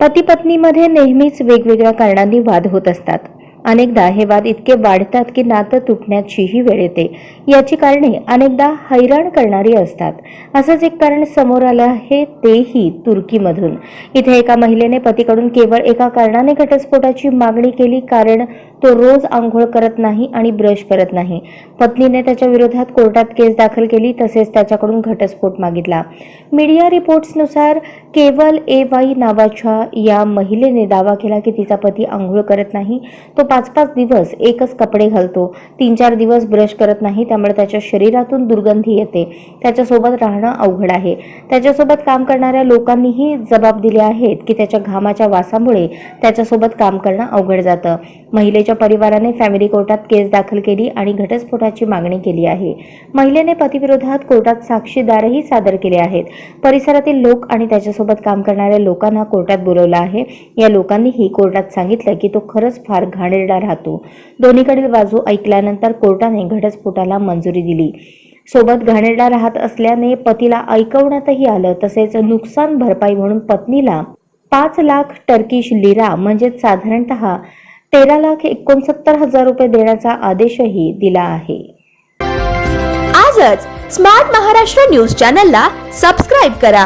पती पत्नीमध्ये नेहमीच वेगवेगळ्या कारणांनी वाद होत असतात. अनेकदा हे वाद इतके वाढतात की नातं तुटण्याचीही वेळ येते. याची कारणे अनेकदा हैराण करणारी असतात. असंच एक कारण समोर आलं आहे तेही तुर्कीमधून. इथे एका महिलेने पतीकडून केवळ एका कारणाने घटस्फोटाची मागणी केली कारण तो रोज आंघोळ करत नाही आणि ब्रश करत नाही. पत्नीने त्याच्या विरोधात कोर्टात केस दाखल केली तसेच त्याच्याकडून घटस्फोट मागितला. मीडिया रिपोर्ट्सनुसार केवल ए वाई नावाच्या या महिलेने दावा केला की तिचा पती आंघोळ करत नाही. तो पाच पाच दिवस एकच कपडे घालतो. तीन चार दिवस ब्रश करत नाही त्यामुळे त्याच्या शरीरातून दुर्गंधी येते. त्याच्यासोबत राहणं अवघड आहे. त्याच्यासोबत काम करणाऱ्या लोकांनीही जबाब दिले आहेत की त्याच्या घामाच्या वासामुळे त्याच्यासोबत काम करणं अवघड जातं. महिलेच्या परिवाराने फॅमिली कोर्टात केस दाखल केली आणि घटस्फोटाची मागणी केली आहे. महिलेने पतीविरोधात कोर्टात साक्षीदारही सादर केले आहेत. परिसरातील लोक आणि त्याच्यासोबत काम करणाऱ्या लोकांना कोर्टात बोलवलं आहे. या लोकांनीही कोर्टात सांगितलं की तो खरंच फार घाणेरडा राहतो. दोन्हीकडील बाजू ऐकल्यानंतर कोर्टाने घटस्फोटाला मंजुरी दिली. सोबत घाणेरडा राहत असल्याने पतीला ऐकवण्यातही आलं. तसेच नुकसान भरपाई म्हणून पत्नीला पाच लाख टर्किश लिरा म्हणजेच साधारणतः तेरा लाख एकोणसत्तर हजार रुपये देण्याचा आदेशही दिला आहे. आजच स्मार्ट महाराष्ट्र न्यूज चॅनलला सबस्क्राईब करा.